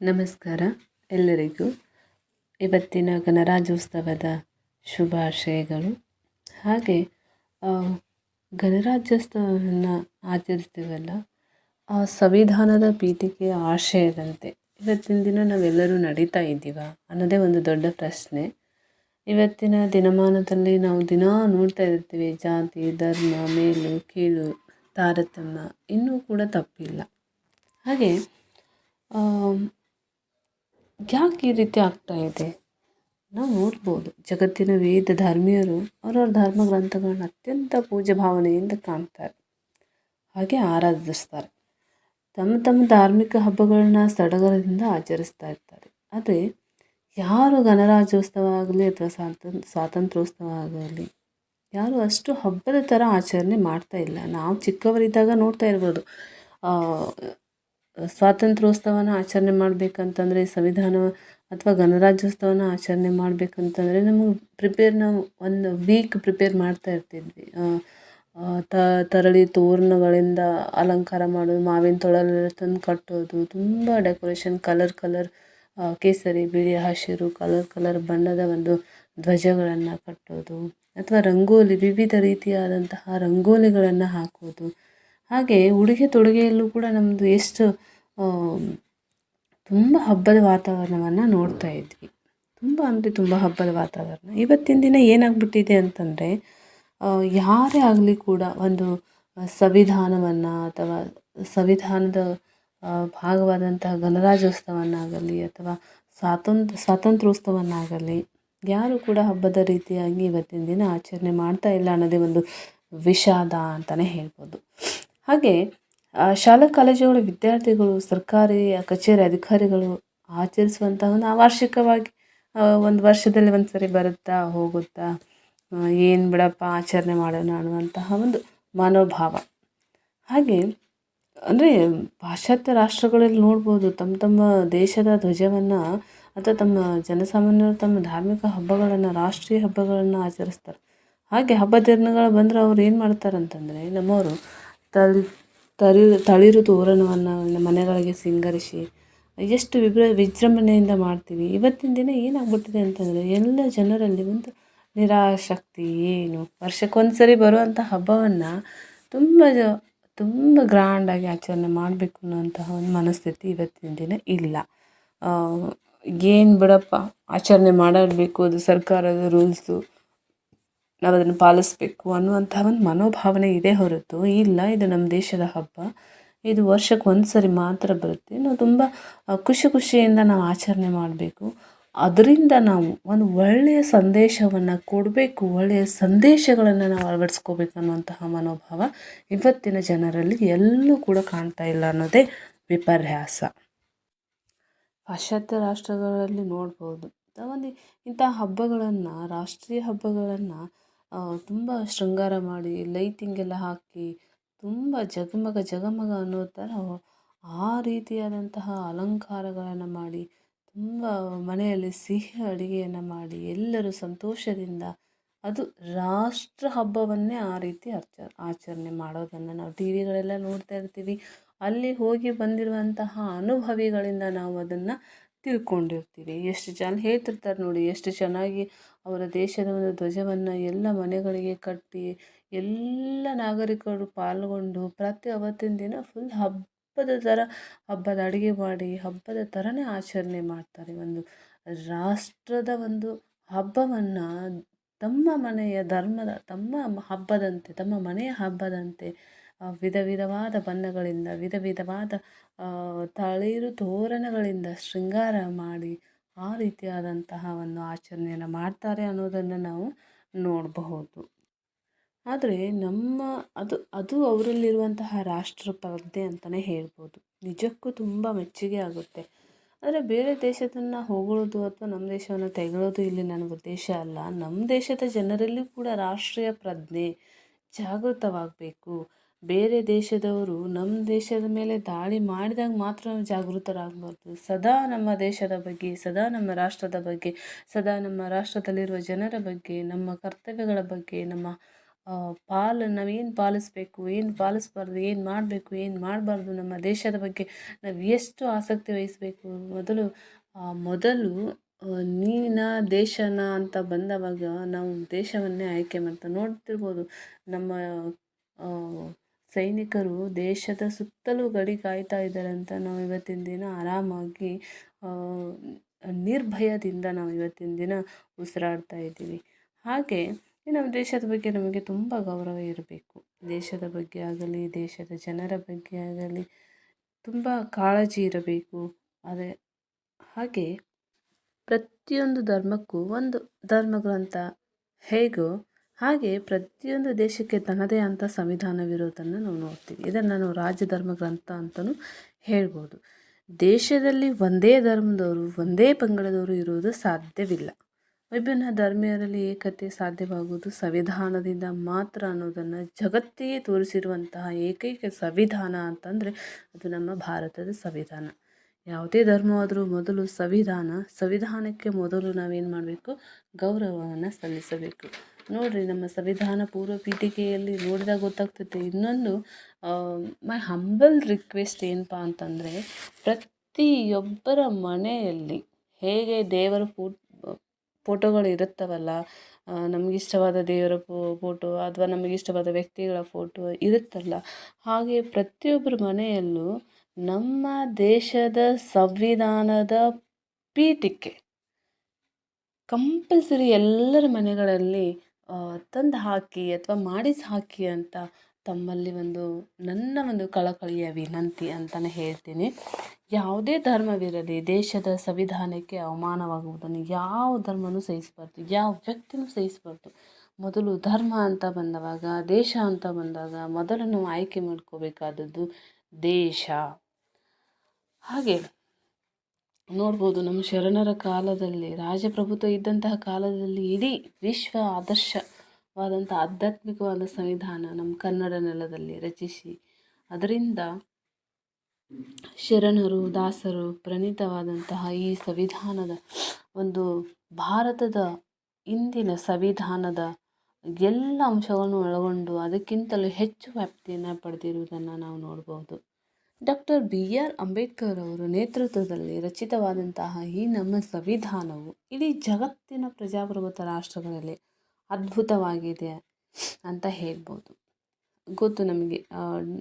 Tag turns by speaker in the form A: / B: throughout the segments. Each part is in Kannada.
A: ನಮಸ್ಕಾರ. ಎಲ್ಲರಿಗೂ ಇವತ್ತಿನ ಗಣರಾಜ್ಯೋತ್ಸವದ ಶುಭಾಶಯಗಳು. ಹಾಗೆ ಗಣರಾಜ್ಯೋತ್ಸವವನ್ನು ಆಚರಿಸ್ತೀವಲ್ಲ, ಆ ಸಂವಿಧಾನದ ಪೀಠಿಕೆಯ ಆಶಯದಂತೆ ಇವತ್ತಿನ ದಿನ ನಾವೆಲ್ಲರೂ ನಡೀತಾ ಇದ್ದೀವ ಅನ್ನೋದೇ ಒಂದು ದೊಡ್ಡ ಪ್ರಶ್ನೆ. ಇವತ್ತಿನ ದಿನಮಾನದಲ್ಲಿ ನಾವು ದಿನಾ ನೋಡ್ತಾ ಇರ್ತೀವಿ, ಜಾತಿ, ಧರ್ಮ, ಮೇಲು, ಕೀಳು, ತಾರತಮ್ಯ ಇನ್ನೂ ಕೂಡ ತಪ್ಪಿಲ್ಲ. ಹಾಗೆ ಯಾಕೆ ಈ ರೀತಿ ಆಗ್ತಾ ಇದೆ? ನಾವು ನೋಡ್ಬೋದು, ಜಗತ್ತಿನ ವೇದ ಧರ್ಮೀಯರು ಅವ್ರವ್ರ ಧರ್ಮ ಗ್ರಂಥಗಳನ್ನ ಅತ್ಯಂತ ಪೂಜ್ಯ ಭಾವನೆಯಿಂದ ಕಾಣ್ತಾರೆ. ಹಾಗೆ ಆರಾಧಿಸ್ತಾರೆ. ತಮ್ಮ ತಮ್ಮ ಧಾರ್ಮಿಕ ಹಬ್ಬಗಳನ್ನ ಸಡಗರದಿಂದ ಆಚರಿಸ್ತಾ ಇರ್ತಾರೆ. ಆದರೆ ಯಾರು ಗಣರಾಜ್ಯೋತ್ಸವ ಆಗಲಿ ಅಥವಾ ಸ್ವಾತಂತ್ರ್ಯ ಸ್ವಾತಂತ್ರ್ಯೋತ್ಸವ ಆಗಲಿ, ಯಾರು ಅಷ್ಟು ಹಬ್ಬದ ಥರ ಆಚರಣೆ ಮಾಡ್ತಾ ಇಲ್ಲ. ನಾವು ಚಿಕ್ಕವರಿದ್ದಾಗ ನೋಡ್ತಾ ಇರ್ಬೋದು ಸ್ವಾತಂತ್ರ್ಯೋತ್ಸವನ ಆಚರಣೆ ಮಾಡಬೇಕಂತಂದ್ರೆ, ಸಂವಿಧಾನ ಅಥವಾ ಗಣರಾಜ್ಯೋತ್ಸವನ ಆಚರಣೆ ಮಾಡಬೇಕಂತಂದ್ರೆ, ನಮಗೆ ಪ್ರಿಪೇರ್ ಒಂದು ವೀಕ್ ಪ್ರಿಪೇರ್ ಮಾಡ್ತಾ ಇರ್ತಿದ್ವಿ. ತ, ತರಳಿ ತೋರಣಗಳಿಂದ ಅಲಂಕಾರ ಮಾಡೋದು, ಮಾವಿನ ತೊಳಲೆಲ್ಲ ತಂದು ಕಟ್ಟೋದು, ತುಂಬ ಡೆಕೋರೇಷನ್ ಕಲರ್ ಕಲರ್ ಕೇಸರಿ, ಬಿಳಿ, ಹಸಿರು ಕಲರ್ ಕಲರ್ ಬಣ್ಣದ ಒಂದು ಧ್ವಜಗಳನ್ನು ಕಟ್ಟೋದು, ಅಥವಾ ರಂಗೋಲಿ ವಿವಿಧ ರೀತಿಯಾದಂತಹ ರಂಗೋಲಿಗಳನ್ನು ಹಾಕೋದು. ಹಾಗೆ ಉಡುಗೆ ತೊಡುಗೆಯಲ್ಲೂ ಕೂಡ ನಮ್ಮದು ಎಷ್ಟು ತುಂಬ ಹಬ್ಬದ ವಾತಾವರಣವನ್ನು ನೋಡ್ತಾ ಇದ್ವಿ. ತುಂಬ ಅಂದರೆ ತುಂಬ ಹಬ್ಬದ ವಾತಾವರಣ. ಇವತ್ತಿನ ದಿನ ಏನಾಗ್ಬಿಟ್ಟಿದೆ ಅಂತಂದರೆ ಯಾರೇ ಆಗಲಿ ಕೂಡ ಒಂದು ಸಂವಿಧಾನವನ್ನು ಅಥವಾ ಸಂವಿಧಾನದ ಭಾಗವಾದಂತಹ ಗಣರಾಜ್ಯೋತ್ಸವನ್ನಾಗಲಿ ಅಥವಾ ಸ್ವಾತಂತ್ರ್ಯ ಸ್ವಾತಂತ್ರ್ಯೋತ್ಸವನ್ನಾಗಲಿ ಯಾರು ಕೂಡ ಹಬ್ಬದ ರೀತಿಯಾಗಿ ಇವತ್ತಿನ ದಿನ ಆಚರಣೆ ಮಾಡ್ತಾ ಇಲ್ಲ ಅನ್ನೋದೇ ಒಂದು ವಿಷಾದ ಅಂತಲೇ ಹೇಳ್ಬೋದು. ಹಾಗೆ ಶಾಲಾ ಕಾಲೇಜುಗಳ ವಿದ್ಯಾರ್ಥಿಗಳು, ಸರ್ಕಾರಿ ಕಚೇರಿ ಅಧಿಕಾರಿಗಳು ಆಚರಿಸುವಂತಹ ಒಂದು ವಾರ್ಷಿಕವಾಗಿ ಒಂದು ವರ್ಷದಲ್ಲಿ ಒಂದು ಸರಿ ಬರುತ್ತಾ, ಹೋಗುತ್ತಾ ಏನು ಬಿಡಪ್ಪ ಆಚರಣೆ ಮಾಡೋಣ ಅನ್ನುವಂತಹ ಒಂದು ಮನೋಭಾವ. ಹಾಗೆ, ಅಂದರೆ ಪಾಶ್ಚಾತ್ಯ ರಾಷ್ಟ್ರಗಳಲ್ಲಿ ನೋಡ್ಬೋದು, ತಮ್ಮ ತಮ್ಮ ದೇಶದ ಧ್ವಜವನ್ನು ಅಥವಾ ತಮ್ಮ ಜನಸಾಮಾನ್ಯರು ತಮ್ಮ ಧಾರ್ಮಿಕ ಹಬ್ಬಗಳನ್ನು, ರಾಷ್ಟ್ರೀಯ ಹಬ್ಬಗಳನ್ನು ಆಚರಿಸ್ತಾರೆ. ಹಾಗೆ ಹಬ್ಬ ದಿನಗಳು ಬಂದರೆ ಅವ್ರು ಏನು ಮಾಡ್ತಾರೆ ಅಂತಂದರೆ ನಮ್ಮವರು ತಳಿ ತಳಿ, ತಳಿರು ತೋರಣವನ್ನು ಮನೆಗಳಿಗೆ ಸಿಂಗರಿಸಿ, ಎಷ್ಟು ವಿಭ್ರ ವಿಜೃಂಭಣೆಯಿಂದ ಮಾಡ್ತೀವಿ. ಇವತ್ತಿನ ದಿನ ಏನಾಗ್ಬಿಟ್ಟಿದೆ ಅಂತಂದರೆ, ಎಲ್ಲ ಜನರಲ್ಲಿ ಒಂದು ನಿರಾಶಕ್ತಿ ಏನು? ವರ್ಷಕ್ಕೊಂದು ಸರಿ ಬರುವಂಥ ಹಬ್ಬವನ್ನು ತುಂಬ ಜ, ತುಂಬ ಗ್ರ್ಯಾಂಡಾಗಿ ಆಚರಣೆ ಮಾಡಬೇಕು ಅನ್ನೋಂತಹ ಒಂದು ಮನಸ್ಥಿತಿ ಇವತ್ತಿನ ದಿನ ಇಲ್ಲ. ಏನು ಬಿಡಪ್ಪ? ಆಚರಣೆ ಮಾಡಬೇಕು ಅದು ಸರ್ಕಾರದ ರೂಲ್ಸು. ನಾವು ಅದನ್ನು ಪಾಲಿಸಬೇಕು ಅನ್ನುವಂಥ ಒಂದು ಮನೋಭಾವನೆ ಇದೆ ಹೊರತು ಇಲ್ಲ. ಇದು ನಮ್ಮ ದೇಶದ ಹಬ್ಬ. ಇದು ವರ್ಷಕ್ಕೆ ಒಂದು ಸರಿ ಮಾತ್ರ ಬರುತ್ತೆ. ನಾವು ತುಂಬ ಖುಷಿ ಖುಷಿಯಿಂದ ನಾವು ಆಚರಣೆ ಮಾಡಬೇಕು. ಅದರಿಂದ ನಾವು ಒಂದು ಒಳ್ಳೆಯ ಸಂದೇಶವನ್ನು ಕೊಡಬೇಕು, ಒಳ್ಳೆಯ ಸಂದೇಶಗಳನ್ನು ನಾವು ಅಳವಡಿಸ್ಕೋಬೇಕು ಅನ್ನುವಂತಹ ಮನೋಭಾವ ಇವತ್ತಿನ ಜನರಲ್ಲಿ ಎಲ್ಲೂ ಕೂಡ ಕಾಣ್ತಾ ಇಲ್ಲ ಅನ್ನೋದೇ ವಿಪರ್ಯಾಸ. ಪಾಶ್ಚಾತ್ಯ ರಾಷ್ಟ್ರಗಳಲ್ಲಿ ನೋಡ್ಬೋದು. ಒಂದು ಇಂಥ ಹಬ್ಬಗಳನ್ನು, ರಾಷ್ಟ್ರೀಯ ಹಬ್ಬಗಳನ್ನು ತುಂಬ ಶೃಂಗಾರ ಮಾಡಿ ಲೈಟಿಂಗ್ ಎಲ್ಲ ಹಾಕಿ ತುಂಬ ಜಗಮಗ ಜಗಮಗ ಅನ್ನೋ ಥರ ಆ ರೀತಿಯಾದಂತಹ ಅಲಂಕಾರಗಳನ್ನು ಮಾಡಿ, ತುಂಬ ಮನೆಯಲ್ಲಿ ಸಿಹಿ ಅಡುಗೆಯನ್ನು ಮಾಡಿ ಎಲ್ಲರೂ ಸಂತೋಷದಿಂದ ಅದು ರಾಷ್ಟ್ರ ಹಬ್ಬವನ್ನೇ ಆ ರೀತಿ ಆಚ ಆಚರಣೆ ಮಾಡೋದನ್ನು ನಾವು ಟಿ ವಿಗಳೆಲ್ಲ ನೋಡ್ತಾ ಇರ್ತೀವಿ. ಅಲ್ಲಿ ಹೋಗಿ ಬಂದಿರುವಂತಹ ಅನುಭವಿಗಳಿಂದ ನಾವು ಅದನ್ನು ತಿಳ್ಕೊಂಡಿರ್ತೀವಿ. ಎಷ್ಟು ಜನ ಹೇಳ್ತಿರ್ತಾರೆ ನೋಡಿ, ಎಷ್ಟು ಚೆನ್ನಾಗಿ ಅವರ ದೇಶದ ಒಂದು ಧ್ವಜವನ್ನು ಎಲ್ಲ ಮನೆಗಳಿಗೆ ಕಟ್ಟಿ, ಎಲ್ಲ ನಾಗರಿಕರು ಪಾಲ್ಗೊಂಡು ಪ್ರತಿ ಅವತ್ತಿನ ದಿನ ಫುಲ್ ಹಬ್ಬದ ಥರ ಹಬ್ಬದ ಅಡುಗೆ ಮಾಡಿ, ಹಬ್ಬದ ಥರನೇ ಆಚರಣೆ ಮಾಡ್ತಾರೆ. ಒಂದು ರಾಷ್ಟ್ರದ ಒಂದು ಹಬ್ಬವನ್ನು ತಮ್ಮ ಮನೆಯ ಧರ್ಮದ, ತಮ್ಮ ಹಬ್ಬದಂತೆ, ತಮ್ಮ ಮನೆಯ ಹಬ್ಬದಂತೆ ವಿಧ ವಿಧವಾದ ಬಣ್ಣಗಳಿಂದ, ವಿಧ ವಿಧವಾದ ತಳಿರು ತೋರಣಗಳಿಂದ ಶೃಂಗಾರ ಮಾಡಿ ಆ ರೀತಿಯಾದಂತಹ ಒಂದು ಆಚರಣೆಯನ್ನು ಮಾಡ್ತಾರೆ ಅನ್ನೋದನ್ನು ನಾವು ನೋಡಬಹುದು. ಆದರೆ ನಮ್ಮ ಅದು ಅದು ಅವರಲ್ಲಿರುವಂತಹ ರಾಷ್ಟ್ರ ಪ್ರಜ್ಞೆ ಅಂತಲೇ ಹೇಳ್ಬೋದು. ನಿಜಕ್ಕೂ ತುಂಬ ಮೆಚ್ಚುಗೆ ಆಗುತ್ತೆ. ಆದರೆ ಬೇರೆ ದೇಶದನ್ನು ಹೊಗಳೋದು ಅಥವಾ ನಮ್ಮ ದೇಶವನ್ನು ತೆಗಳೋದು ಇಲ್ಲಿ ನನ್ನ ಉದ್ದೇಶ ಅಲ್ಲ. ನಮ್ಮ ದೇಶದ ಜನರಲ್ಲೂ ಕೂಡ ರಾಷ್ಟ್ರೀಯ ಪ್ರಜ್ಞೆ ಜಾಗೃತವಾಗಬೇಕು. ಬೇರೆ ದೇಶದವರು ನಮ್ಮ ದೇಶದ ಮೇಲೆ ದಾಳಿ ಮಾಡಿದಾಗ ಮಾತ್ರ ನಾವು ಜಾಗೃತರಾಗಬಾರ್ದು. ಸದಾ ನಮ್ಮ ದೇಶದ ಬಗ್ಗೆ, ಸದಾ ನಮ್ಮ ರಾಷ್ಟ್ರದ ಬಗ್ಗೆ, ಸದಾ ನಮ್ಮ ರಾಷ್ಟ್ರದಲ್ಲಿರುವ ಜನರ ಬಗ್ಗೆ, ನಮ್ಮ ಕರ್ತವ್ಯಗಳ ಬಗ್ಗೆ, ನಮ್ಮ ಪಾಲು ನಾವೇನು ಪಾಲಿಸಬೇಕು, ಏನು ಪಾಲಿಸ್ಬಾರ್ದು, ಏನು ಮಾಡಬೇಕು, ಏನು ಮಾಡಬಾರ್ದು, ನಮ್ಮ ದೇಶದ ಬಗ್ಗೆ ನಾವು ಎಷ್ಟು ಆಸಕ್ತಿ ವಹಿಸಬೇಕು. ಮೊದಲು ಮೊದಲು ನೀನ ದೇಶನ ಅಂತ ಬಂದವಾಗ ನಾವು ದೇಶವನ್ನೇ ಆಯ್ಕೆ ಮಾಡ್ತಾ ನೋಡ್ತಿರ್ಬೋದು. ನಮ್ಮ ಸೈನಿಕರು ದೇಶದ ಸುತ್ತಲೂ ಗಡಿ ಕಾಯ್ತಾ ಇದ್ದಾರೆ ಅಂತ ನಾವು ಇವತ್ತಿನ ದಿನ ಆರಾಮಾಗಿ ನಿರ್ಭಯದಿಂದ ನಾವು ಇವತ್ತಿನ ದಿನ ಉಸಿರಾಡ್ತಾ ಇದ್ದೀವಿ. ಹಾಗೆ ನಮ್ಮ ದೇಶದ ಬಗ್ಗೆ ನಮಗೆ ತುಂಬ ಗೌರವ ಇರಬೇಕು. ದೇಶದ ಬಗ್ಗೆ ಆಗಲಿ, ದೇಶದ ಜನರ ಬಗ್ಗೆ ಆಗಲಿ ತುಂಬ ಕಾಳಜಿ ಇರಬೇಕು. ಅದೇ, ಹಾಗೆ ಪ್ರತಿಯೊಂದು ಧರ್ಮಕ್ಕೂ ಒಂದು ಧರ್ಮಗ್ರಂಥ ಹೇಗೋ ಹಾಗೆ ಪ್ರತಿಯೊಂದು ದೇಶಕ್ಕೆ ತನ್ನದೇ ಅಂತ ಸಂವಿಧಾನವಿರೋದನ್ನು ನಾವು ನೋಡ್ತೀವಿ. ಇದನ್ನು ನಾವು ರಾಜ್ಯ ಧರ್ಮ ಗ್ರಂಥ ಅಂತಲೂ ಹೇಳ್ಬೋದು. ದೇಶದಲ್ಲಿ ಒಂದೇ ಧರ್ಮದವರು, ಒಂದೇ ಪಂಗಡದವರು ಇರುವುದು ಸಾಧ್ಯವಿಲ್ಲ. ವಿಭಿನ್ನ ಧರ್ಮೀಯರಲ್ಲಿ ಏಕತೆ ಸಾಧ್ಯವಾಗುವುದು ಸಂವಿಧಾನದಿಂದ ಮಾತ್ರ ಅನ್ನೋದನ್ನು ಜಗತ್ತಿಗೆ ತೋರಿಸಿರುವಂತಹ ಏಕೈಕ ಸಂವಿಧಾನ ಅಂತಂದರೆ ಅದು ನಮ್ಮ ಭಾರತದ ಸಂವಿಧಾನ. ಯಾವುದೇ ಧರ್ಮವಾದರೂ ಮೊದಲು ಸಂವಿಧಾನ, ಸಂವಿಧಾನಕ್ಕೆ ಮೊದಲು ನಾವೇನು ಮಾಡಬೇಕು? ಗೌರವವನ್ನು ಸಲ್ಲಿಸಬೇಕು. ನೋಡಿರಿ ನಮ್ಮ ಸಂವಿಧಾನ ಪೂರ್ವ ಪೀಠಿಕೆಯಲ್ಲಿ ನೋಡಿದಾಗ ಗೊತ್ತಾಗ್ತೈತೆ ಇನ್ನೊಂದು ಮೈ ಹಂಬಲ್ ರಿಕ್ವೆಸ್ಟ್ ಏನಪ್ಪ ಅಂತಂದರೆ ಪ್ರತಿಯೊಬ್ಬರ ಮನೆಯಲ್ಲಿ ಹೇಗೆ ದೇವರ ಫೋಟೋಗಳು ಇರುತ್ತವಲ್ಲ ನಮಗಿಷ್ಟವಾದ ದೇವರ ಫೋಟೋ ಅಥವಾ ನಮಗಿಷ್ಟವಾದ ವ್ಯಕ್ತಿಗಳ ಫೋಟೋ ಇರುತ್ತಲ್ಲ, ಹಾಗೆ ಪ್ರತಿಯೊಬ್ಬರ ಮನೆಯಲ್ಲೂ ನಮ್ಮ ದೇಶದ ಸಂವಿಧಾನದ ಪೀಠಿಕೆ ಕಂಪಲ್ಸರಿ ಎಲ್ಲರ ಮನೆಗಳಲ್ಲಿ ತಂದು ಹಾಕಿ ಅಥವಾ ಮಾಡಿಸಿ ಹಾಕಿ ಅಂತ ತಮ್ಮಲ್ಲಿ ಒಂದು ನನ್ನ ಒಂದು ಕಳಕಳಿಯ ವಿನಂತಿ ಅಂತಲೇ ಹೇಳ್ತೀನಿ. ಯಾವುದೇ ಧರ್ಮವಿರಲಿ, ದೇಶದ ಸಂವಿಧಾನಕ್ಕೆ ಅವಮಾನವಾಗುವುದನ್ನು ಯಾವ ಧರ್ಮನೂ ಸಹಿಸಬಾರ್ದು, ಯಾವ ವ್ಯಕ್ತಿನೂ ಸಹಿಸಬಾರ್ದು. ಮೊದಲು ಧರ್ಮ ಅಂತ ಬಂದವಾಗ, ದೇಶ ಅಂತ ಬಂದಾಗ ಮೊದಲು ನಾವು ಆಯ್ಕೆ ಮಾಡ್ಕೋಬೇಕಾದದ್ದು ದೇಶ. ಹಾಗೆ ನೋಡ್ಬೋದು, ನಮ್ಮ ಶರಣರ ಕಾಲದಲ್ಲಿ, ರಾಜಪ್ರಭುತ್ವ ಇದ್ದಂತಹ ಕಾಲದಲ್ಲಿ ಇಡೀ ವಿಶ್ವ ಆದರ್ಶವಾದಂಥ ಆಧ್ಯಾತ್ಮಿಕವಾದ ಸಂವಿಧಾನ ನಮ್ಮ ಕನ್ನಡ ನೆಲದಲ್ಲಿ ರಚಿಸಿ. ಅದರಿಂದ ಶರಣರು, ದಾಸರು, ಪ್ರಣೀತವಾದಂತಹ ಈ ಸಂವಿಧಾನದ ಒಂದು ಭಾರತದ ಇಂದಿನ ಸಂವಿಧಾನದ ಎಲ್ಲ ಅಂಶಗಳನ್ನು ಒಳಗೊಂಡು ಅದಕ್ಕಿಂತಲೂ ಹೆಚ್ಚು ವ್ಯಾಪ್ತಿಯನ್ನು ಪಡೆದಿರುವುದನ್ನು ನಾವು ನೋಡ್ಬೋದು. ಡಾಕ್ಟರ್ ಬಿ ಆರ್ ಅಂಬೇಡ್ಕರ್ ಅವರ ನೇತೃತ್ವದಲ್ಲಿ ರಚಿತವಾದಂತಹ ಈ ನಮ್ಮ ಸಂವಿಧಾನವು ಇಡೀ ಜಗತ್ತಿನ ಪ್ರಜಾಪ್ರಭುತ್ವ ರಾಷ್ಟ್ರಗಳಲ್ಲಿ ಅದ್ಭುತವಾಗಿದೆ ಅಂತ ಹೇಳ್ಬೋದು. ಗೊತ್ತು ನಮಗೆ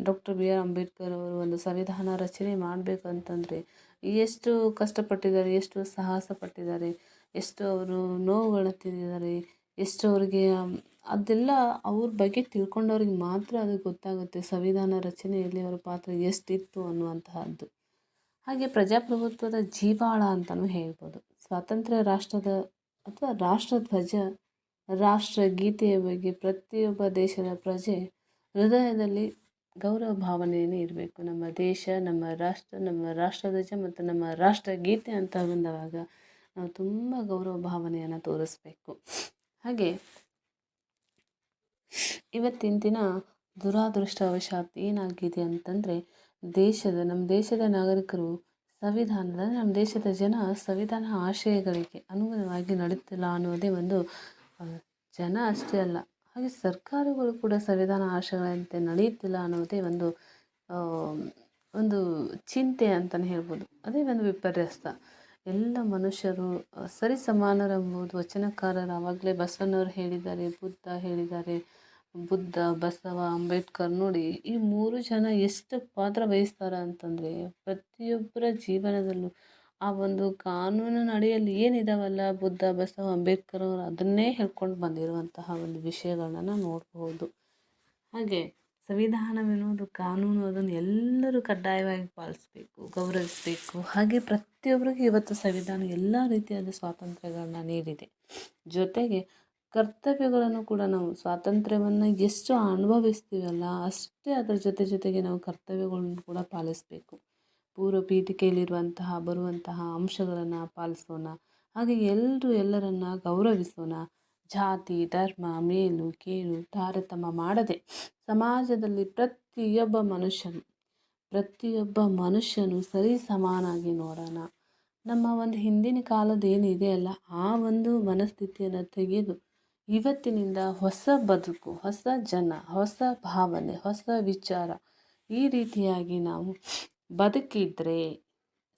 A: ಡಾಕ್ಟರ್ ಬಿ ಆರ್ ಅಂಬೇಡ್ಕರ್ ಅವರು ಒಂದು ಸಂವಿಧಾನ ರಚನೆ ಮಾಡಬೇಕು ಅಂತಂದರೆ ಎಷ್ಟು ಕಷ್ಟಪಟ್ಟಿದ್ದಾರೆ, ಎಷ್ಟು ಸಾಹಸ ಪಟ್ಟಿದ್ದಾರೆ ಎಷ್ಟು ಅವರು ನೋವುಗಳನ್ನು ತಿಂದಿದ್ದಾರೆ ಎಷ್ಟು ಅದೆಲ್ಲ ಅವ್ರ ಬಗ್ಗೆ ತಿಳ್ಕೊಂಡವ್ರಿಗೆ ಮಾತ್ರ ಅದು ಗೊತ್ತಾಗುತ್ತೆ. ಸಂವಿಧಾನ ರಚನೆಯಲ್ಲಿ ಅವರ ಪಾತ್ರ ಎಷ್ಟಿತ್ತು ಅನ್ನುವಂತಹದ್ದು. ಹಾಗೆ ಪ್ರಜಾಪ್ರಭುತ್ವದ ಜೀವಾಳ ಅಂತಲೂ ಹೇಳ್ಬೋದು. ಸ್ವಾತಂತ್ರ್ಯ ರಾಷ್ಟ್ರದ ಅಥವಾ ರಾಷ್ಟ್ರಧ್ವಜ ರಾಷ್ಟ್ರಗೀತೆಯ ಬಗ್ಗೆ ಪ್ರತಿಯೊಬ್ಬ ದೇಶದ ಪ್ರಜೆ ಹೃದಯದಲ್ಲಿ ಗೌರವ ಭಾವನೆಯೇ ಇರಬೇಕು. ನಮ್ಮ ದೇಶ, ನಮ್ಮ ರಾಷ್ಟ್ರ, ನಮ್ಮ ರಾಷ್ಟ್ರಧ್ವಜ ಮತ್ತು ನಮ್ಮ ರಾಷ್ಟ್ರಗೀತೆ ಅಂತ ಬಂದವಾಗ ನಾವು ತುಂಬ ಗೌರವ ಭಾವನೆಯನ್ನು ತೋರಿಸ್ಬೇಕು. ಹಾಗೆ ಇವತ್ತಿನ ದಿನ ದುರಾದೃಷ್ಟವಶಾತ್ ಏನಾಗಿದೆ ಅಂತಂದರೆ ದೇಶದ ನಮ್ಮ ದೇಶದ ನಾಗರಿಕರು ಸಂವಿಧಾನದ ನಮ್ಮ ದೇಶದ ಜನ ಸಂವಿಧಾನ ಆಶಯಗಳಿಗೆ ಅನುಗುಣವಾಗಿ ನಡೆಯುತ್ತಿಲ್ಲ ಅನ್ನೋದೇ ಒಂದು ಜನ ಅಷ್ಟೇ ಅಲ್ಲ. ಹಾಗೆ ಸರ್ಕಾರಗಳು ಕೂಡ ಸಂವಿಧಾನ ಆಶಯಗಳಂತೆ ನಡೆಯುತ್ತಿಲ್ಲ ಅನ್ನೋದೇ ಒಂದು ಒಂದು ಚಿಂತೆ ಅಂತಲೇ ಹೇಳ್ಬೋದು. ಅದೇ ಒಂದು ವಿಪರ್ಯಾಸ ಎಲ್ಲ ಮನುಷ್ಯರು ಸರಿ ಸಮಾನರೆಂಬುದು ವಚನಕಾರರು ಆವಾಗಲೇ ಬಸವಣ್ಣವ್ರು ಹೇಳಿದ್ದಾರೆ, ಬುದ್ಧ ಹೇಳಿದ್ದಾರೆ. ಬುದ್ಧ, ಬಸವ, ಅಂಬೇಡ್ಕರ್ ನೋಡಿ, ಈ ಮೂರು ಜನ ಎಷ್ಟು ಪಾತ್ರ ವಹಿಸ್ತಾರೆ ಅಂತಂದರೆ ಪ್ರತಿಯೊಬ್ಬರ ಜೀವನದಲ್ಲೂ ಆ ಒಂದು ಕಾನೂನಿನ ಅಡಿಯಲ್ಲಿ ಏನಿದಾವಲ್ಲ, ಬುದ್ಧ, ಬಸವ, ಅಂಬೇಡ್ಕರ್ ಅವರು ಅದನ್ನೇ ಹೇಳ್ಕೊಂಡು ಬಂದಿರುವಂತಹ ಒಂದು ವಿಷಯಗಳನ್ನ ನೋಡಬಹುದು. ಹಾಗೆ ಸಂವಿಧಾನವೆನ್ನುವುದು ಕಾನೂನು, ಅದನ್ನು ಎಲ್ಲರೂ ಕಡ್ಡಾಯವಾಗಿ ಪಾಲಿಸಬೇಕು, ಗೌರವಿಸಬೇಕು. ಹಾಗೆ ಪ್ರತಿಯೊಬ್ಬರಿಗೂ ಇವತ್ತು ಸಂವಿಧಾನ ಎಲ್ಲ ರೀತಿಯಾದ ಸ್ವಾತಂತ್ರ್ಯಗಳನ್ನ ನೀಡಿದೆ. ಜೊತೆಗೆ ಕರ್ತವ್ಯಗಳನ್ನು ಕೂಡ ನಾವು ಸ್ವಾತಂತ್ರ್ಯವನ್ನು ಎಷ್ಟು ಅನುಭವಿಸ್ತೀವಲ್ಲ, ಅಷ್ಟೇ ಅದರ ಜೊತೆ ಜೊತೆಗೆ ನಾವು ಕರ್ತವ್ಯಗಳನ್ನು ಕೂಡ ಪಾಲಿಸಬೇಕು. ಪೂರ್ವ ಪೀಠಿಕೆಯಲ್ಲಿರುವಂತಹ, ಬರುವಂತಹ ಅಂಶಗಳನ್ನು ಪಾಲಿಸೋಣ, ಹಾಗೆ ಎಲ್ಲರೂ ಎಲ್ಲರನ್ನ ಗೌರವಿಸೋಣ ಜಾತಿ, ಧರ್ಮ, ಮೇಲು, ಕೀಳು ತಾರತಮ್ಯ ಮಾಡದೆ ಸಮಾಜದಲ್ಲಿ ಪ್ರತಿಯೊಬ್ಬ ಮನುಷ್ಯನು ಪ್ರತಿಯೊಬ್ಬ ಮನುಷ್ಯನು ಸರಿ ಸಮಾನಾಗಿ ನೋಡೋಣ. ನಮ್ಮ ಒಂದು ಹಿಂದಿನ ಕಾಲದ ಏನಿದೆ ಅಲ್ಲ, ಆ ಒಂದು ಮನಸ್ಥಿತಿಯನ್ನು ತೆಗೆದು ಇವತ್ತಿನಿಂದ ಹೊಸ ಬದುಕು, ಹೊಸ ಜನ, ಹೊಸ ಭಾವನೆ, ಹೊಸ ವಿಚಾರ ಈ ರೀತಿಯಾಗಿ ನಾವು ಬದುಕಿದ್ರೆ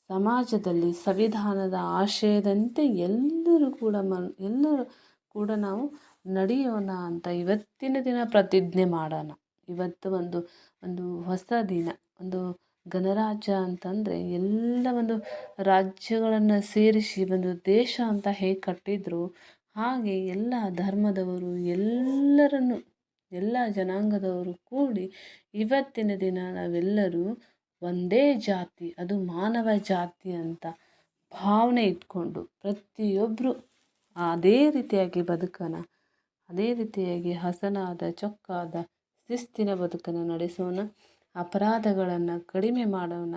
A: ಸಮಾಜದಲ್ಲಿ ಸಂವಿಧಾನದ ಆಶಯದಂತೆ ಎಲ್ಲರೂ ಕೂಡ ಮನ್, ಎಲ್ಲರೂ ಕೂಡ ನಾವು ನಡೆಯೋಣ ಅಂತ ಇವತ್ತಿನ ದಿನ ಪ್ರತಿಜ್ಞೆ ಮಾಡೋಣ. ಇವತ್ತು ಒಂದು ಒಂದು ಹೊಸ ದಿನ, ಒಂದು ಗಣರಾಜ್ಯ ಅಂತಂದರೆ ಎಲ್ಲ ಒಂದು ರಾಜ್ಯಗಳನ್ನು ಸೇರಿಸಿ ಒಂದು ದೇಶ ಅಂತ ಹೇಗೆ ಕಟ್ಟಿದ್ರು, ಹಾಗೆ ಎಲ್ಲ ಧರ್ಮದವರು ಎಲ್ಲರನ್ನು, ಎಲ್ಲ ಜನಾಂಗದವರು ಕೂಡಿ ಇವತ್ತಿನ ದಿನ ನಾವೆಲ್ಲರೂ ಒಂದೇ ಜಾತಿ, ಅದು ಮಾನವ ಜಾತಿ ಅಂತ ಭಾವನೆ ಇಟ್ಕೊಂಡು ಪ್ರತಿಯೊಬ್ಬರು ಅದೇ ರೀತಿಯಾಗಿ ಬದುಕೋಣ ಅದೇ ರೀತಿಯಾಗಿ ಹಸನಾದ, ಚೊಕ್ಕಾದ, ಶಿಸ್ತಿನ ಬದುಕನ್ನು ನಡೆಸೋಣ, ಅಪರಾಧಗಳನ್ನು ಕಡಿಮೆ ಮಾಡೋಣ.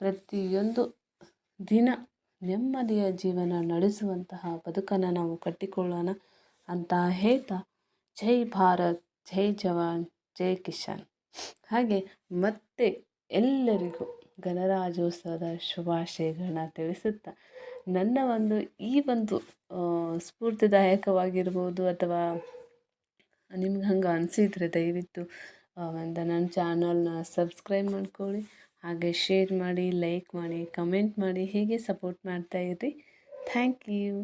A: ಪ್ರತಿಯೊಂದು ದಿನ ನೆಮ್ಮದಿಯ ಜೀವನ ನಡೆಸುವಂತಹ ಬದುಕನ್ನು ನಾವು ಕಟ್ಟಿಕೊಳ್ಳೋಣ ಅಂತ ಹೇಳ್ತಾ ಜೈ ಭಾರತ್, ಜೈ ಜವಾನ್, ಜೈ ಕಿಶಾನ್ ಹಾಗೆ ಮತ್ತೆ ಎಲ್ಲರಿಗೂ ಗಣರಾಜ್ಯೋತ್ಸವದ ಶುಭಾಶಯಗಳನ್ನ ತಿಳಿಸುತ್ತಾ ನನ್ನ ಒಂದು, ಈ ಒಂದು ಸ್ಫೂರ್ತಿದಾಯಕವಾಗಿರ್ಬೋದು ಅಥವಾ ನಿಮ್ಗೆ ಹಂಗೆ ಅನಿಸಿದ್ರೆ ದಯವಿಟ್ಟು ಒಂದು ನನ್ನ ಚಾನಲ್ನ ಸಬ್ಸ್ಕ್ರೈಬ್ ಮಾಡ್ಕೊಳ್ಳಿ. ಹಾಗೆ ಶೇರ್ ಮಾಡಿ ಲೈಕ್ ಮಾಡಿ ಕಮೆಂಟ್ ಮಾಡಿ, ಹೀಗೆ ಸಪೋರ್ಟ್ ಮಾಡ್ತಾಯಿರಿ ಥ್ಯಾಂಕ್ ಯು